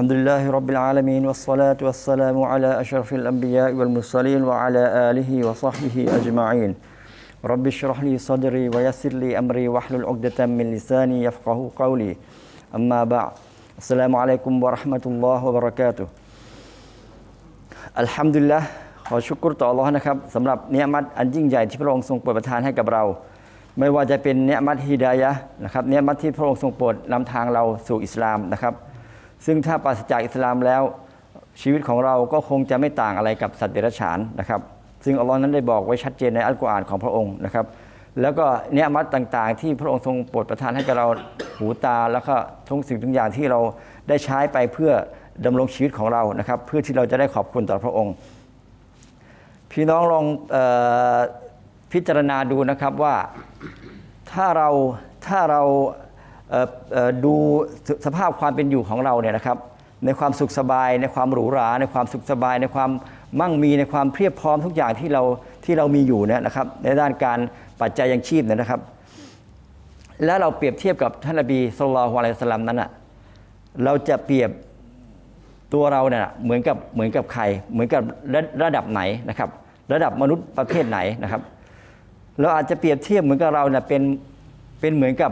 الحمد لله رب العالمين والصلاة والسلام على أشرف الأنبياء والمرسلين وعلى آله وصحبه أجمعين رب اشرح لي صدري ويسر لي أمري واحلل عقدة من لساني يفقه قولي أما بعد السلام عليكم ورحمة الله وبركاته อัลฮัมดุลิลละขอชุกรต่ออัลลอฮ์นะครับสำหรับเนียมัตอันยิ่งใหญ่ที่พระองค์ทรงโปรดประทานให้กับเรา ไม่ว่าจะเป็นเนียมัตฮิดายะห์นะครับเนียมัตที่พระองค์ทรงโปรดนำทางเราสู่อิสลามนะครับ ซึ่งถ้าปราศจากอิสลามแล้ว ชีวิตของเราก็คงจะไม่ต่างอะไรกับสัตว์เดรัจฉานนะครับ ซึ่งอัลลอฮ์นั้นได้บอกไว้ชัดเจนในอัลกุรอานของพระองค์นะครับ แล้วก็เนียมัตต่างๆ ที่พระองค์ทรงโปรดประทานให้กับเราหูตา แล้วก็ทุกสิ่งทุกอย่างที่เราได้ใช้ไปเพื่อดำรงชีวิตของเรานะครับ เพื่อที่เราจะได้ขอบคุณต่อพระองค์ พี่น้องลองออพิจารณาดูนะครับว่าถ้าเราถ้าเรา ดูสภาพความเป็นอยู่ของเราเนี่ยนะครับในความสุขสบาย ในความหรูหรา ในความสุขสบาย ในความมั่งมีในความเพียบพร้อมทุกอย่างที่เราที่เรามีอยู่เนี่ยนะครับ ในด้านการปัจจัยยังชีพเนี่ยนะครับ แล้วเราเปรียบเทียบกับท่านนบีสุลต่านอะลัยสลามนั้นอะเราจะเปรียบตัวเราเนี่ยเหมือนกับเหมือนกับใคร เหมือนกับระระดับไหนนะครับ ระดับมนุษย์ประเภทไหนนะครับ เราอาจจะเปรียบเทียบเหมือนกับเราเนี่ยเป็นเป็นเหมือนกับ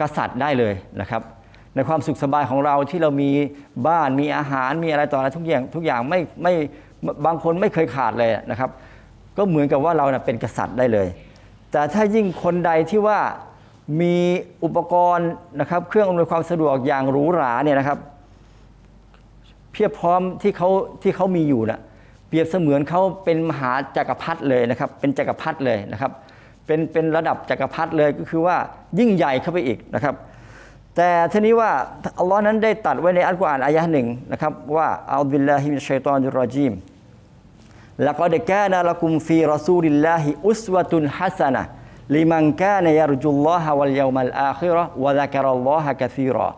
กษัตริย์ได้เลยนะครับ ในความสุขสบายของเราที่เรามีบ้านมีอาหารมีอะไรต่ออะไรทุกอย่างทุกอย่างไม่ไม่บางคนไม่เคยขาดเลยนะครับ ก็เหมือนกับว่าเราเป็นกษัตริย์ได้เลย แต่ถ้ายิ่งคนใดที่ว่ามีอุปกรณ์นะครับ เครื่องอำนวยความสะดวกอย่างหรูหราเนี่ยนะครับ เพียบพร้อมที่เขาที่เขามีอยู่นะเปรียบเสมือนเขาเป็นมหาจักรพรรดิเลยนะครับ เป็นจักรพรรดิเลยนะครับ เป็นเป็นระดับจักรพรรดิเลยก็คือว่ายิ่งใหญ่เข้าไปอีกนะครับ แต่ทีนี้ว่าอัลลอฮ์นั้นได้ตัดไว้ในอัลกุรอานอายะห์หนึ่งนะครับว่าอัลบิลลาฮิมิชัยตอนรจีมละกอดกานะละกุมฟีรอซูลิลลาฮิอุสวะตุนฮัสนะลิมันกานยารจุลลอฮะวัลยามัลอาคิราวะซะกะรัลลอฮะกะซีรอ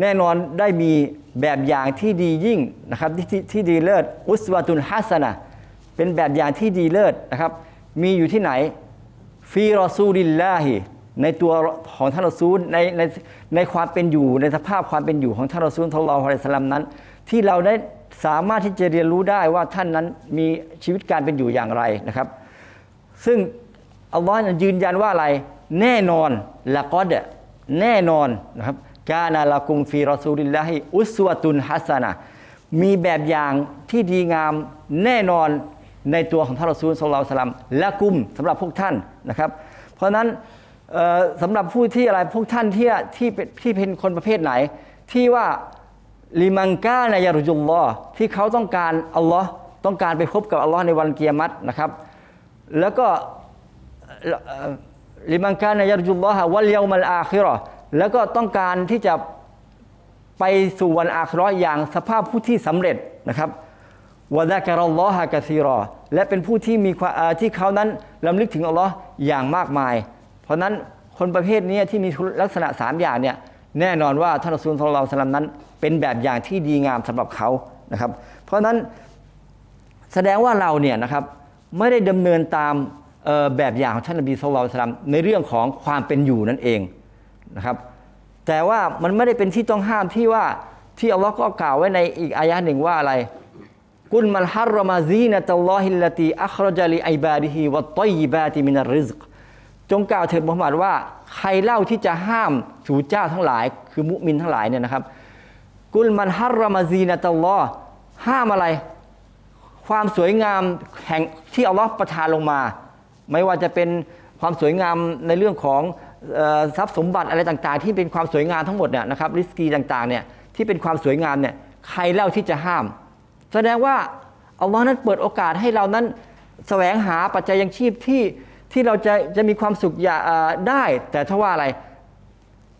แน่นอนได้มีแบบอย่างที่ดียิ่งนะครับที่ที่ที่ดีเลิศอุสวาตุนฮัสนะเป็นแบบอย่างที่ดีเลิศนะครับ มีอยู่ที่ไหน ฟีรอซูลิลลาฮิในตัวของท่านรอซูลในในในความเป็นอยู่ในสภาพความเป็นอยู่ของท่านรอซูลทลลอฮุอะลัยฮิสลามนั้น ที่เราได้สามารถที่จะเรียนรู้ได้ว่าท่านนั้นมีชีวิตการเป็นอยู่อย่างไรนะครับ ซึ่งอัลลอฮ์ยืนยันว่าอะไร แน่นอนละกอดแน่นอนนะครับกานาลากุมฟีรอซูลิลลาฮิอุสวะตุนฮัสนะมีแบบอย่างที่ดีงามแน่นอน ในตัวของท่านรอซูลสุลต่านสลัมละกุมสำหรับพวกท่านนะครับ เพราะฉะนั้นเอ่อสำหรับผู้ที่อะไรพวกท่านที่ที่เป็นที่เป็นคนประเภทไหน ที่ว่าลิมังกาในยารุจุลลอที่เขาต้องการอัลลอฮ์ต้องการไปพบกับอัลลอฮ์ในวันเกียรตินะครับ แล้วก็ลิมังกาในยารุจุลลอฮะวัลยามัลอาคิราะแล้วก็ต้องการที่จะไปสู่วันอาคิราะอย่างสภาพผู้ที่สำเร็จนะครับ วะดะกะรัลลอฮะกะซีรอ และเป็นผู้ที่มีที่เขานั้นลำลึกถึงอัลลอฮ์อย่างมากมาย เพราะนั้นคนประเภทนี้ที่มีลักษณะสามอย่างเนี่ยแน่นอนว่าท่านอซูลของเราสลัมนั้น เป็นแบบอย่างที่ดีงามสำหรับเขานะครับ เพราะฉะนั้นแสดงว่าเราเนี่ยนะครับไม่ได้ดำเนินตามแบบอย่างของท่านนบีสุลต่านในเรื่องของความเป็นอยู่นั่นเองนะครับ แต่ว่ามันไม่ได้เป็นที่ต้องห้ามที่ว่าที่อัลลอฮ์ก็กล่าวไว้ในอีกอายะห์หนึ่งว่าอะไร กุลมันฮัรมาซีนะตัลลอฮิลลตีอัครจาลิอิบาดิฮิวัตตอยบาติมินาริซกจงกล่าวเถิดมุฮัมมัดว่าใครเล่าที่จะห้ามสู่เจ้าทั้งหลาย คือมุมินทั้งหลายเนี่ยนะครับ กุลมันฮัรมาซีนะตัลลอฮ์ห้ามอะไร ความสวยงามแห่งที่อัลลอฮ์ประทานลงมา ไม่ว่าจะเป็นความสวยงามในเรื่องของทรัพย์สมบัติอะไรต่างๆ ที่เป็นความสวยงามทั้งหมดเนี่ยนะครับริสกีต่างๆเนี่ยที่เป็นความสวยงามเนี่ยใครเล่าที่จะห้าม แสดงว่าอัลลอฮ์นั้นเปิดโอกาสให้เรานั้นแสวงหาปัจจัยยังชีพที่ที่เราจะจะมีความสุขอย่าได้ แต่ถ้าว่าอะไร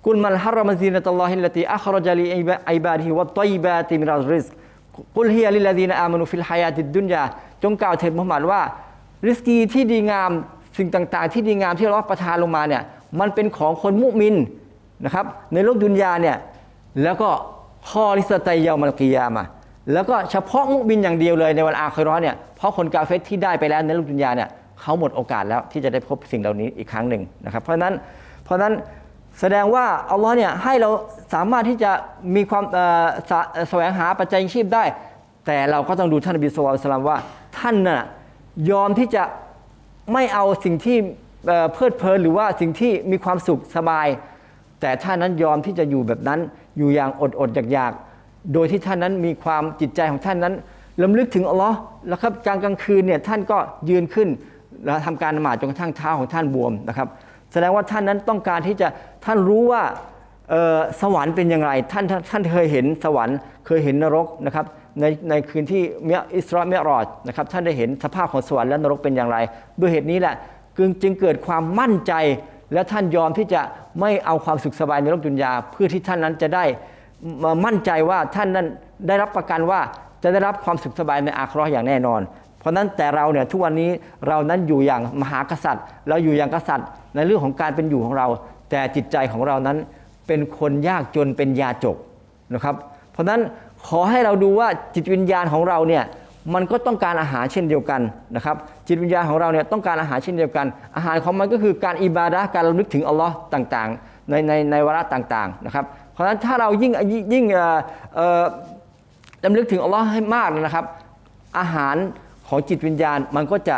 กุลมันฮารมซีนตัลลอฮิลลตีอัครจลีไอบาดิฮิวัตอยบาติมิรัริสกุลฮียลิลลดีนอามานุฟิลฮายาติดดุนยาจงกล่าวเถิดมุฮัมมัดว่า ริสกีที่ดีงามสิ่งต่างๆ ที่ดีงามที่เราประทานลงมาเนี่ยมันเป็นของคนมุมินนะครับในโลกดุนยาเนี่ยแล้วก็ข้อริสตัยเยามัลกิยามา แล้วก็เฉพาะมุมินอย่างเดียวเลยในวันอาคิราะห์เนี่ยเพราะคนกาเฟรที่ได้ไปแล้วในโลกดุนยาเนี่ยเขาหมดโอกาสแล้วที่จะได้พบสิ่งเหล่านี้อีกครั้งหนึ่งนะครับ เพราะนั้นเพราะนั้นแสดงว่าอัลลอฮ์เนี่ยให้เราสามารถที่จะมีความเอ่อสแสวงหาปัจจัยชีพได้ แต่เราก็ต้องดูท่านนบีสุลต่านว่าท่านน่ะยอมที่จะไม่เอาสิ่งที่เพลิดเพลินหรือว่าสิ่งที่มีความสุขสบาย แต่ท่านนั้นยอมที่จะอยู่แบบนั้นอยู่อย่างอดอดๆอยากๆ โดยที่ท่านนั้นมีความจิตใจของท่านนั้นลำลึกถึงอัลลอฮ์แล้วครับกลางกลางคืนเนี่ยท่านก็ยืนขึ้นแล้วทำการนมาดจนกระทั่งเท้าของท่านบวมนะครับ แสดงว่าท่านนั้นต้องการที่จะท่านรู้ว่าสวรรค์เป็นอย่างไร ท่านท่านเคยเห็นสวรรค์เคยเห็นนรกนะครับในในคืนที่เมียอิสราเมยรอดนะครับท่านได้เห็นสภาพของสวรรค์และนรกเป็นอย่างไร ด้วยเหตุนี้แหละจึงจึงเกิดความมั่นใจ และท่านยอมที่จะไม่เอาความสุขสบายในโลกดุนยาเพื่อที่ท่านนั้นจะได้ มั่นใจว่าท่านนั้นได้รับประกันว่าจะได้รับความสุขสบายในอาคราอย่างแน่นอน เพราะนั้นแต่เราเนี่ยทุกวันนี้เรานั้นอยู่อย่างมหากษัตริย์ เราอยู่อย่างกษัตริย์ ในเรื่องของการเป็นอยู่ของเรา แต่จิตใจของเรานั้นเป็นคนยากจนเป็นยาจกนะครับ เพราะนั้นขอให้เราดูว่าจิตวิญญาณของเราเนี่ยมันก็ต้องการอาหารเช่นเดียวกันนะครับจิตวิญญาณของเราเนี่ยต้องการอาหารเช่นเดียวกัน อาหารของมันก็คือการอิบาดะการระลึกถึงอัลลอฮ์ต่างๆ ในในในวาระต่างๆนะครับ เพราะฉะนั้นถ้าเรายิ่งยิ่งดำลึกถึงอัลลอฮ์ให้มากนะครับ อาหารของจิตวิญญาณมันก็จะ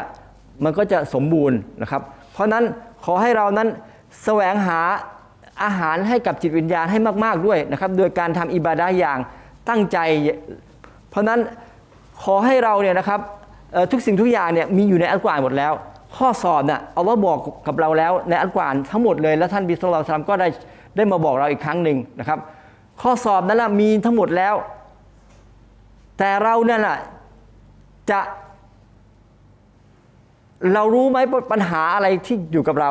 มันก็จะสมบูรณ์นะครับ เพราะฉะนั้นขอให้เรานั้นแสวงหาอาหารให้กับจิตวิญญาณให้มาก ๆด้วยนะครับ โดยการทำอิบาดะห์อย่างตั้งใจ เพราะฉะนั้นขอให้เราเนี่ยนะครับทุกสิ่งทุกอย่างเนี่ยมีอยู่ในอัลกุรอานหมดแล้ว ข้อสอบเนี่ยอัลลอฮ์บอกกับเราแล้วในอัลกุรอานทั้งหมดเลย และท่านบิสลลาฮุอะลัยฮิวะซัลลัมก็ได้ ได้มาบอกเราอีกครั้งหนึ่งนะครับ ข้อสอบนั้นนะมีทั้งหมดแล้ว แต่เราเนี่ยนะจะเรารู้ไหมปัญหาอะไรที่อยู่กับเรา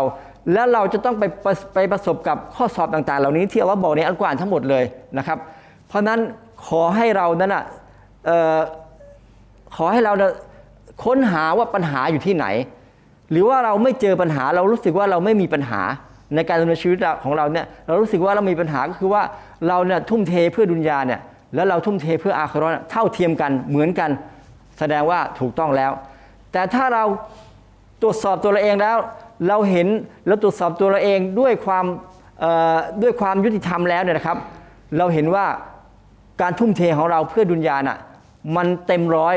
แล้วเราจะต้องไปปไปประสบกับข้อสอบต่าง ๆ เหล่านี้ที่เราบอกในอัลกุรอานทั้งหมดเลยนะครับ เพราะนั้นขอให้เรานั้นอะขอให้เราค้นหาว่าปัญหาอยู่ที่ไหน หรือว่าเราไม่เจอปัญหาเรารู้สึกว่าเราไม่มีปัญหา ในการดำเนินชีวิตของเราเนี่ยเรารู้สึกว่าเรามีปัญหาก็คือว่าเราเนี่ยทุ่มเทเพื่อดุนยาเนี่ยแล้วเราทุ่มเทเพื่ออาคราเนี่ยเท่าเทียมกันเหมือนกัน แสดงว่าถูกต้องแล้ว แต่ถ้าเราตรวจสอบตัวเราเองแล้ว เราเห็นแล้วตรวจสอบตัวเราเองด้วยความด้วยความยุติธรรมแล้วเนี่ยนะครับ เราเห็นว่าการทุ่มเทของเราเพื่อดุนยาน่ะมันเต็มร้อย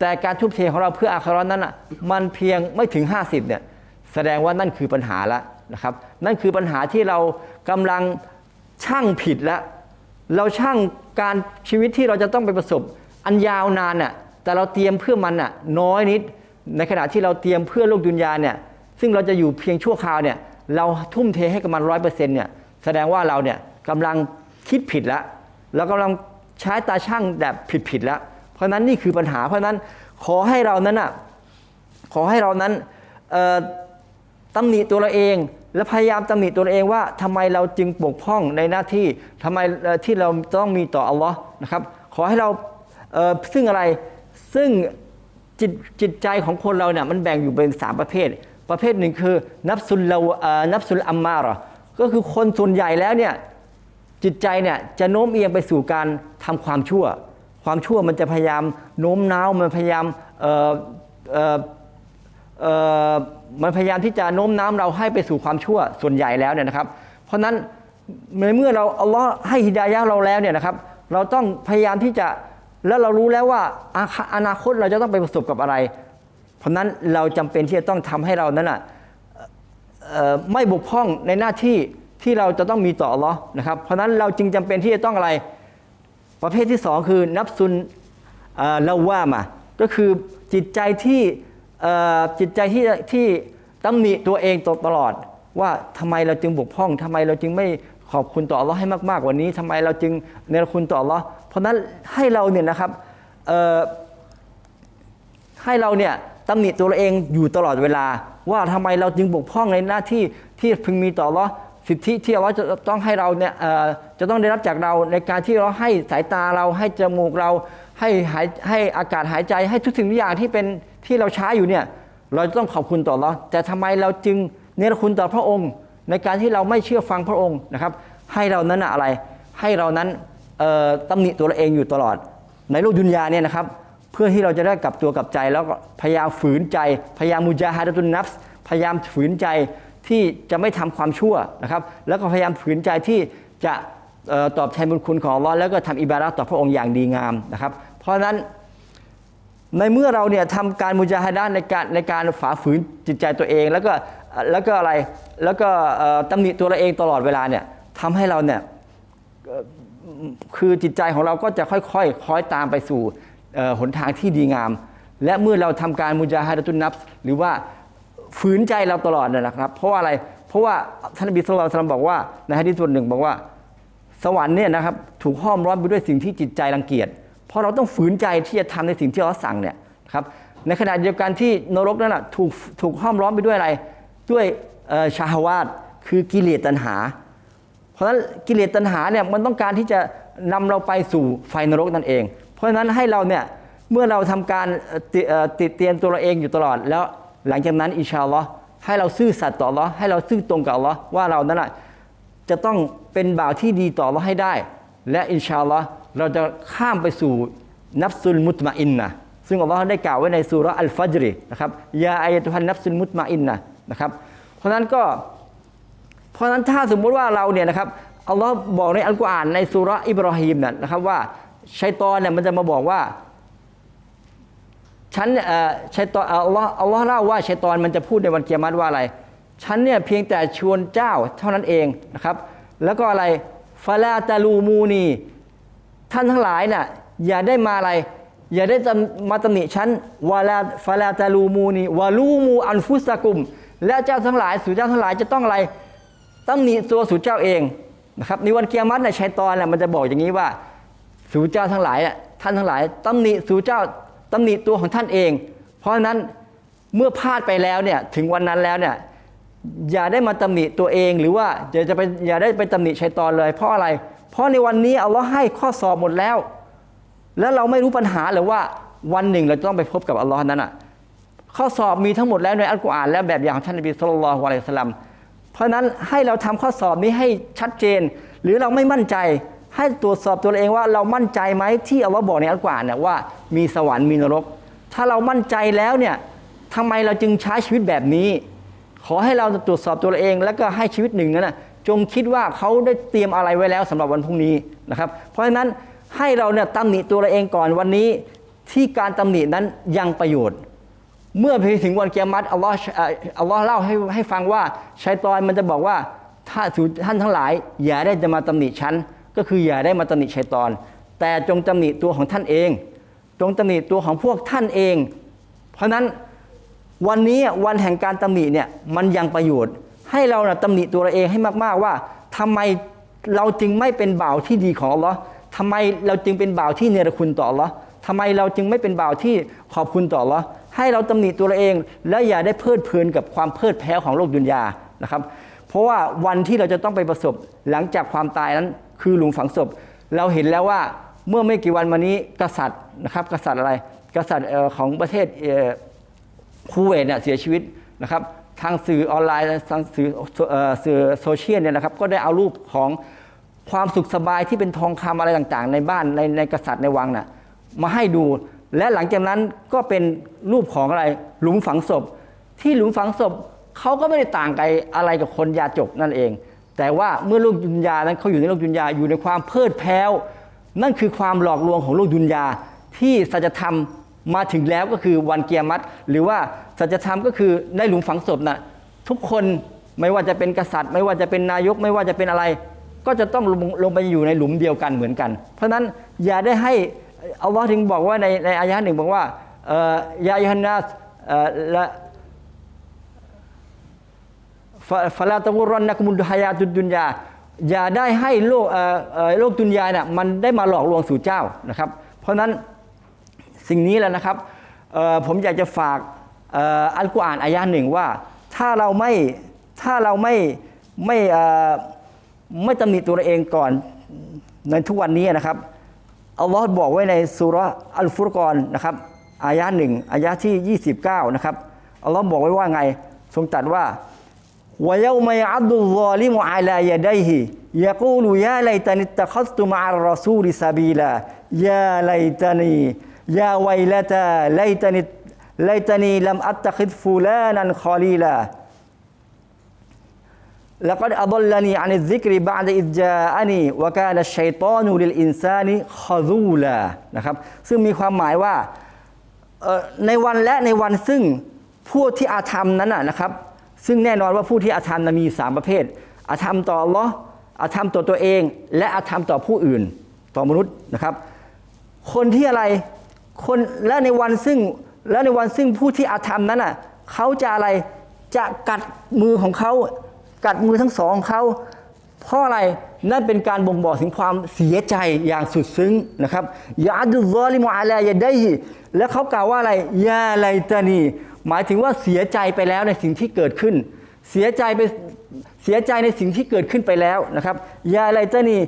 แต่การทุ่มเทของเราเพื่ออาคารานั้นอะมันเพียงไม่ถึง 50เนี่ยแสดงว่านั่นคือปัญหาแล้ว นะครับ นั่นคือปัญหาที่เรากำลังช่างผิดแล้ว เราช่างการชีวิตที่เราจะต้องไปประสบ อันยาวนานน่ะแต่เราเตรียมเพื่อมันน่ะน้อยนิด ในขณะที่เราเตรียมเพื่อโลกดุนยาเนี่ยซึ่งเราจะอยู่เพียงชั่วคราวเนี่ยเราทุ่มเทให้กับมันร้อยเปอร์เซ็นต์เนี่ยแสดงว่าเราเนี่ยกำลังคิดผิดแล้วเรากำลังใช้ตาช่างแบบผิดๆแล้ว เพราะนั้นนี่คือปัญหา เพราะนั้นขอให้เรานั้นอะขอให้เรานั้นเอ่อตำหนิตัวเราเอง และพยายามตำหนิตัวเองว่าทำไมเราจึงบกพร่องในหน้าที่ทำไมที่เราต้องมีต่ออัลลอฮ์นะครับขอให้เราเซึ่งอะไรซึ่งจิตจิตใจของคนเราเนี่ยมันแบ่งอยู่เป็นสามประเภท ประเภทหนึ่งคือนับสุลเอ่อนับสุลอัมมาระก็คือคนส่วนใหญ่แล้วเนี่ยจิตใจเนี่ยจะโน้มเอียงไปสู่การทำความชั่ว ความชั่วมันจะพยายามโน้มน้าวมันพยายาม มันพยายามที่จะโน้มน้าวเราให้ไปสู่ความชั่วส่วนใหญ่แล้วเนี่ยนะครับ เพราะฉะนั้นในเมื่อเราอัลลอฮ์ให้ฮิดายะเราแล้วเนี่ยนะครับ เราต้องพยายามที่จะแล้วเรารู้แล้วว่าอนาคตเราจะต้องไปประสบกับอะไร เพราะฉะนั้นเราจำเป็นที่จะต้องทำให้เรานั้นอะไม่บกพร่องในหน้าที่ที่เราจะต้องมีต่ออัลลอฮ์นะครับ เพราะฉะนั้นเราจึงจำเป็นที่จะต้องอะไร ประเภทที่สองคือนับซุนละว่ามาก็คือจิตใจที่ จิตใจที่ที่ตำหนิตัวเองตลอด ว่าทำไมเราจึงบกพร่องทำไมเราจึงไม่ขอบคุณต่ออัลลอฮ์ให้มากๆกว่านี้ทำไมเราจึงเนรคุณต่ออัลลอฮ์เพราะนั้นให้เราเนี่ยนะครับให้เราเนี่ยตำหนิตัวเราเองอยู่ตลอดเวลา ว่าทำไมเราจึงบกพร่องในหน้าที่ที่พึงมีต่ออัลลาะห์สิทธิที่อัลเลาจะต้องให้เราเนี่ยจะต้องได้รับจากเราในการที่เราให้สายตาเราให้จมูกเราให้หายให้อากาศหายใจให้ทุกสิ่งทุกอย่างที่เป็น ที่เราใช้อยู่เนี่ยเราจะต้องขอบคุณต่อเลาแต่ทำไมเราจึงเนรคุณต่อพระองค์ ในการที่เราไม่เชื่อฟังพระองค์นะครับ ให้เรานั้นอะไร ให้เรานั้นเอ่อตำหนิตัวเราเองอยู่ตลอด ในโลกดุนยาเนี่ยนะครับ เพื่อที่เราจะได้กลับตัวกลับใจ แล้วก็พยายามฝืนใจ พยายามมุจาฮาดตุนนัฟพยายามฝืนใจที่จะไม่ทำความชั่วนะครับ แล้วก็พยายามฝืนใจที่จะออตอบแทนบุญคุณของอัลลอฮ์แล้วก็ทำอิบาดะต่อพระองค์อย่างดีงามนะครับ เพราะฉะนั้น ในเมื่อเราเนี่ยทำการมุจาฮะดะห์ในการในการฝ่าฝืนจิตใจตัวเอง แล้วก็แล้วก็อะไรแล้วก็ตำหนิตัวเราเองตลอดเวลาเนี่ยทำให้เราเนี่ยคือจิตใจของเราก็จะค่อยๆคคล้อยตามไปสู่หนทางที่ดีงาม และเมื่อเราทำการมุจาฮะดะตุนนัฟส์หรือว่าฝืนใจเราตลอดนี่ยนะครับ เพราะว่าอะไรเพราะว่าท่านบีสุลต่านบอกว่าในฮะดีษบทหนึ่งบอกว่า สวรรค์เนี่ยนะครับถูกห้อมร้อนไปด้วยสิ่งที่จิตใจรังเกียจ เพราะเราต้องฝืนใจที่จะทำในสิ่งที่เราสั่งเนี่ยครับในขณะเดียวกันที่นรกนั่นแหะถูกถูกห้อมร้อนไปด้วยอะไร ด้วยชาวาตคือกิเลสตัณหา เพราะฉะนั้นกิเลสตัณหาเนี่ยมันต้องการที่จะนำเราไปสู่ไฟนรกนั่นเอง เพราะฉะนั้นให้เราเนี่ยเมื่อเราทำการติเอ่อติดเตียนตัวเราเองอยู่ตลอด แล้วหลังจากนั้นอิชาลอให้เราซื่อสัตย์ต่อลอให้เราซื่อตรงกับอัลอว่าเรานั้นน่ะจะต้องเป็นบ่าวที่ดีต่อเราให้ได้ และอินชาอัลลอฮ์เราจะข้ามไปสู่นับซุลมุตมาอินนะซึ่งอัลลอฮ์ได้กล่าวไว้ในสุราอัลฟัจรินะครับยาอายตุฮันนับซุลมุตมาอินนะนะครับเพราะนั้นก็ เพราะนั้นถ้าสมมุติว่าเราเนี่ยนะครับอัลลอฮ์บอกในอัลกุรอานในสุราอิบราฮิมเนี่ยนะครับว่าชัยตอนเนี่ยมันจะมาบอกว่าฉันเนี่ยเอ่อชัยตอนอัลลอฮ์อัลลอฮ์เล่าว่าชัยตอนมันจะพูดในวันเกียรติว่าอะไรฉันเนี่ยเพียงแต่ชวนเจ้าเท่านั้นเองนะครับ แล้วก็อะไร ฟาลาตาลูมูนี ท่านทั้งหลายน่ะอย่าได้มาอะไร อย่าได้มาตำหนิฉันวาลาฟาลาตาลูมูนีวาลูมูอันฟุสกุม และเจ้าทั้งหลายสู่เจ้าทั้งหลายจะต้องอะไรตำหนิตัวสู่เจ้าเองนะครับในวันเกียรติในชัยตอนน่ะมันจะบอกอย่างนี้ว่า สู่เจ้าทั้งหลายน่ะท่านทั้งหลายตำหนิสู่เจ้าตำหนิตัวของท่านเอง เพราะฉะนั้นเมื่อพลาดไปแล้วเนี่ยถึงวันนั้นแล้วเนี่ย อย่าได้มาตำหนิตัวเองหรือว่าอย่าจะไปอย่าได้ไปตำหนิชัยตอนเลย เพราะอะไร เพราะในวันนี้อัลลอฮ์ให้ข้อสอบหมดแล้ว แล้วเราไม่รู้ปัญหาเลยว่าวันหนึ่งเราจะต้องไปพบกับอัลลอฮ์นั้นอะข้อสอบมีทั้งหมดแล้วในอัลกุรอานและแบบอย่างของท่านนบีสุลต่านละฮ์อะลัยสลามเพราะนั้นให้เราทำข้อสอบนี้ให้ชัดเจน หรือเราไม่มั่นใจ ให้ตรวจสอบตัวเราเองว่าเรามั่นใจไหมที่อัลลอฮ์บอกในอัลกุรอานเนี่ยว่ามีสวรรค์มีนรก ถ้าเรามั่นใจแล้วเนี่ยทำไมเราจึงใช้ชีวิตแบบนี้ ขอให้เราตรวจสอบตัวเราเอง แล้วก็ให้ชีวิตหนึ่งนั้นนะจงคิดว่าเขาได้เตรียมอะไรไว้แล้วสำหรับวันพรุ่งนี้นะครับ เพราะฉะนั้นให้เราเนี่ยตำหนิตัวเราเองก่อนวันนี้ที่การตำหนินั้นยังประโยชน์ เมื่อไปถึงวันเกียรติอัลลอฮ์อัลลอฮ์เล่าให้ให้ฟังว่าชัยตอนมันจะบอกว่าถ้าท่านทั้งหลาย อย่าได้จะมาตำหนิฉันก็คืออย่าได้มาตำหนิชัยตอน แต่จงตำหนิตัวของท่านเอง จงตำหนิตัวของพวกท่านเอง เพราะฉะนั้น วันนี้วันแห่งการตำหนิเนี่ยมันยังประโยชน์ ให้เรานะตำหนิตัวเราเองให้มาก ๆ ว่าทำไมเราจึงไม่เป็นบ่าวที่ดีของอัลลอฮ์ทำไมเราจึงเป็นบ่าวที่เนรคุณต่ออัลลอฮ์ทำไมเราจึงไม่เป็นบ่าวที่ขอบคุณต่ออัลลอฮ์ให้เราตำหนิตัวเราเอง และอย่าได้เพลิดเพลินกับความเพลิดเพลินของโลกดุนยานะครับเพราะว่าวันที่เราจะต้องไปประสบหลังจากความตายนั้น คือหลุมฝังศพ เราเห็นแล้วว่าเมื่อไม่กี่วันมานี้กษัตริย์นะครับ กษัตริย์อะไร กษัตริย์ของประเทศ คูเวตเนี่ยเสียชีวิตนะครับทางสื่อออนไลน์ทางสื่ออสื่อโซเชียลเนี่ยนะครับก็ได้เอารูปของความสุขสบายที่เป็นทองคำอะไรต่างๆ ในบ้านในในกษัตริย์ในวังน่ะมาให้ดู และหลังจากนั้นก็เป็นรูปของอะไรหลุมฝังศพ ที่หลุมฝังศพเขาก็ไม่ได้ต่างกันอะไรกับคนยาจกนั่นเอง แต่ว่าเมื่อโลกดุนยานั้นเขาอยู่ในโลกดุนยาอยู่ในความเพลิดเพลินนั่นคือความหลอกลวงของโลกดุนยาที่สัจธรรม มาถึงแล้วก็คือวันเกียรติหรือว่าสัจธรรมก็คือในหลุมฝังศพนะทุกคนไม่ว่าจะเป็นกษัตริย์ ไม่ว่าจะเป็นนายกไม่ว่าจะเป็นอะไร ก็จะต้องลงลงไปอยู่ในหลุมเดียวกันเหมือนกัน เพราะฉะนั้นอย่าได้ให้อัลลอฮ์ถึงบอกว่าในในอายะห์หนึ่งบอกว่าเอ่อยาฮันนัสเอ่อละฟะฟะลาตะกุรอนนะกุมุลฮายาตุดุนยาอย่าได้ให้โลกเออโลกดุนยาเนี่ยมันได้มาหลอกลวงสู่เจ้านะครับ เพราะฉะนั้น สิ่งนี้แล้วนะครับผมอยากจะฝากอัลกุรอานอายะหนึ่งว่า ถ้าเราไม่ถ้าเราไม่ไม่ไม่ตำหนิตัวเองก่อนในทุกวันนี้นะครับอัลลอฮ์บอกไว้ในสุรอัลฟุรกอนนะครับอายะหนึ่งอายะที่ 29 นะครับอัลลอฮ์บอกไว้ว่าไง ทรงตรัสว่าวายามัยอัลลอฮ์ลิมุอาลายาไดฮิยากูลยาไลตันิตะคัสตุมะอัลรอซูลิซาบีลายาไลตันี อานีวะกานัชชัยตอนูลิลอินซานีคอซูลานะครับ ซึ่งมีความหมายว่าในวันและในวันซึ่งผู้ที่อาธรรมนั้นนะครับ ซึ่งแน่นอนว่าผู้ที่อาธรรมนั้นมีสามประเภท อาธรรมต่อลออาธรรมต่อตัวเอง และอาธรรมต่อผู้อื่น ต่อมนุษย์นะครับ คนที่อะไร คนและในวันซึ่งและในวันซึ่งผู้ที่อาธรรมนั้นอะเขาจะอะไรจะกัดมือของเขา กัดมือทั้งสองของเขาเพราะอะไรนั่นเป็นการบ่งบอกถึงความเสียใจอย่างสุดซึ้งนะครับยาดุซอลิมอาลายาได้และเขากล่าวว่าอะไรยาไลตานีหมายถึงว่าเสียใจไปแล้วในสิ่งที่เกิดขึ้น เสียใจไปเสียใจในสิ่งที่เกิดขึ้นไปแล้วนะครับยาไลตานี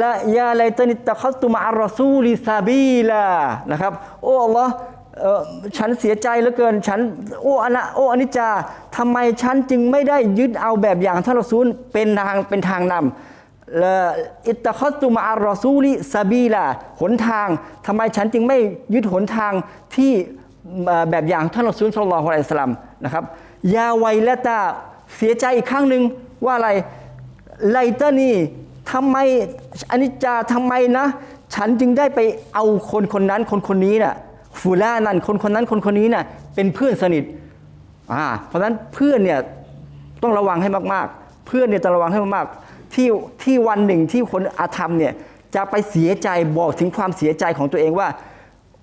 ละยาไลตันิตะคัสตุมะอัรรอซูลิซาบีลานะครับ โอ้อัลลอฮ์เอ่อฉันเสียใจเหลือเกิน ฉันโอ้อนะโอ้อนิจจาทำไมฉันจึงไม่ได้ยึดเอาแบบอย่างท่านรอซูลเป็นทางเป็นทางนำละอิตตะคัสตุมะอัรรอซูลิซาบีลาหนทางทำไมฉันจึงไม่ยึดหนทางที่แบบอย่างท่านรอซูลศ็อลลัลลอฮุอะลัยฮิวะซัลลัมนะครับยาไวและตาเสียใจอีกครั้งหนึ่งว่าอะไรไลตานี ทำไมอนิจจาทำไมนะ ฉันจึงได้ไปเอาคนคนนั้นคนคนนี้น่ะฟูล่านั่นคนคนนั้นคนคนนี้น่ะเป็นเพื่อนสนิทอ่าเพราะฉะนั้นเพื่อนเนี่ยต้องระวังให้มากๆ เพื่อนเนี่ยต้องระวังให้มากๆที่ที่วันหนึ่งที่คนอาธรรมเนี่ยจะไปเสียใจบอกถึงความเสียใจของตัวเองว่า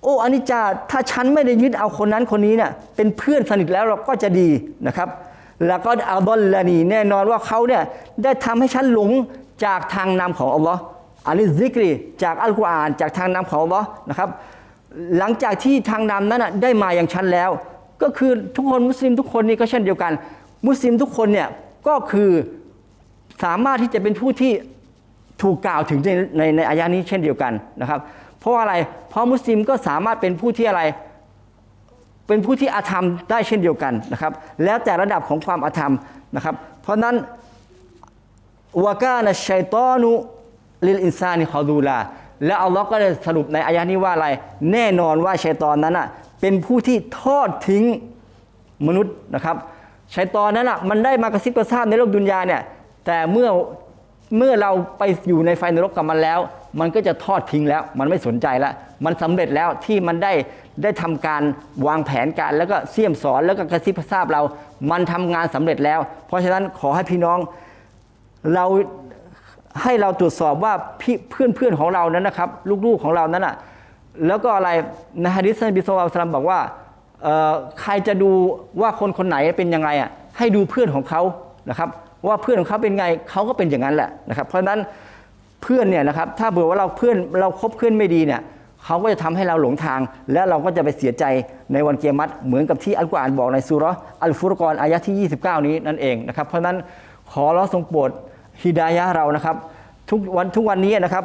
โอ้อนิจจาถ้าฉันไม่ได้ยึดเอาคนนั้นคนนี้เนี่ยเป็นเพื่อนสนิทแล้วเราก็จะดีนะครับแล้วก็อัลดอลลานีแน่นอนว่าเขาเนี่ยได้ทำให้ฉันหลง จากทางนำของอัลลอฮ์อันนี้ซิกรีจากอัลกุรอาน จากทางนำของอัลลอฮ์นะครับ หลังจากที่ทางนำนั้นได้มาอย่างฉันแล้ว ก็คือทุกคนมุสลิมทุกคนนี่ก็เช่นเดียวกัน มุสลิมทุกคนเนี่ยก็คือสามารถที่จะเป็นผู้ที่ถูกกล่าวถึงในในในอายะนี้เช่นเดียวกันนะครับ เพราะอะไร เพราะมุสลิมก็สามารถเป็นผู้ที่อะไร เป็นผู้ที่อาธรรมได้เช่นเดียวกันนะครับ แล้วแต่ระดับของความอาธรรมนะครับ เพราะนั้น วากานะชัยตอนุลิลอินซานิคอดูลา และอัลลอฮ์ก็ได้สรุปในอายะนี้ว่าอะไร แน่นอนว่าชัยตอนนั้นอะเป็นผู้ที่ทอดทิ้งมนุษย์นะครับชัยตอนนั้นอะมันได้มากระซิบกระซาบในโลกดุนยาเนี่ยแต่เมื่อเมื่อเราไปอยู่ในไฟนรกกับมันแล้ว มันก็จะทอดทิ้งแล้ว มันไม่สนใจแล้วมันสำเร็จแล้วที่มันได้ได้ทำการวางแผนการแล้วก็เสี่ยมสอนแล้วก็กระซิบกระซาบเรา มันทำงานสำเร็จแล้ว เพราะฉะนั้นขอให้พี่น้อง เราให้เราตรวจสอบว่าเพื่อนเพื่อนของเรานั้นนะครับ ลูกๆของเรานั้นอะแล้วก็อะไรในฮะดิษนบีสุลต่านบอกว่าใครจะดูว่าคนคนไหนเป็นยังไงอะให้ดูเพื่อนของเขานะครับ ว่าเพื่อนของเขาเป็นไงเขาก็เป็นอย่างนั้นแหละนะครับ เพราะฉะนั้นเพื่อนเนี่ยนะครับถ้าเบื่อว่าเราเพื่อนเราคบเพื่อนไม่ดีเนี่ยเขาก็จะทำให้เราหลงทาง และเราก็จะไปเสียใจในวันเกียรติเหมือนกับที่อัลกุรอานบอกในสุรอัลฟุรกอนอายะที่ 29 นี้นั่นเองนะครับเพราะฉะนั้นขอเราทรงโปรด ฮิดายะเรานะครับ ทุกวันทุกวันนี้นะครับ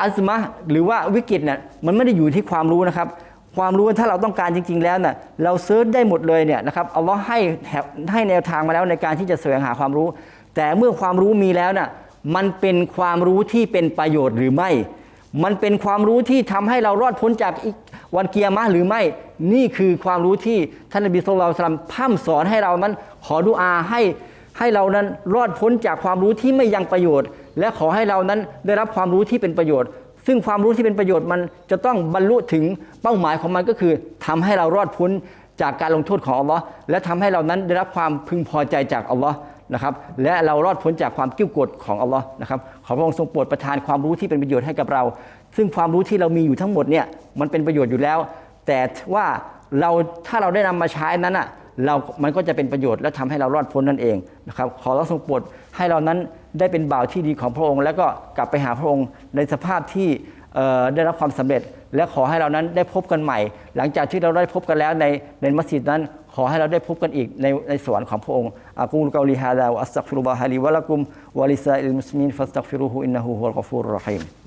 อัลซมะห์หรือว่าวิกฤตเนี่ยมันไม่ได้อยู่ที่ความรู้นะครับ ความรู้ถ้าเราต้องการจริง ๆ แล้วเนี่ยเราเซิร์ชได้หมดเลยเนี่ยนะครับเอัลลอให้ให้แนวทางมาแล้วในการที่จะแสวงหาความรู้ แต่เมื่อความรู้มีแล้วน่ะมันเป็นความรู้ที่เป็นประโยชน์หรือไม่ มันเป็นความรู้ที่ทำให้เรารอดพ้นจากอีกวันเกียร์มะห์หรือไม่ นี่คือความรู้ที่ท่านนบีสุลต่านพร่ำสอนให้เรานั้นขอดุอาให้ ให้เรานั้นรอดพ้นจากความรู้ที่ไม่ยังประโยชน์ และขอให้เรานั้นได้รับความรู้ที่เป็นประโยชน์ ซึ่งความรู้ที่เป็นประโยชน์มันจะต้องบรรลุถึงเป้าหมายของมันก็คือทำให้เรารอดพ้นจากการลงโทษของอัลลอฮ์และทำให้เรานั้นได้รับความพึงพอใจจากอัลลอฮ์นะครับและเรารอดพ้นจากความกิ้วกดของอัลลอฮ์นะครับขอพระองค์ทรงโปรดประทานความรู้ที่เป็นประโยชน์ให้กับเรา ซึ่งความรู้ที่เรามีอยู่ทั้งหมดเนี่ยมันเป็นประโยชน์อยู่แล้ว แต่ว่าเราถ้าเราได้นำมาใช้นั้นอะ เรามันก็จะเป็นประโยชน์และทำให้เรารอดพ้นนั่นเองนะครับขอเราทรงโปรดให้เรานั้นได้เป็นบ่าวที่ดีของพระองค์ แล้วก็กลับไปหาพระองค์ในสภาพที่ได้รับความสำเร็จ และขอให้เรานั้นได้พบกันใหม่ หลังจากที่เราได้พบกันแล้วในในมัสยิดนั้น ขอให้เราได้พบกันอีกในในสวรรค์ของพระองค์อากูลกาลิฮาดาวอัสตักฟิรุลลอฮะลีวะละกุมวะลิซาอิลมุสลิมีนฟัสตักฟิรุฮูอินนะฮูฮุวัลกอฟูรุรฮีม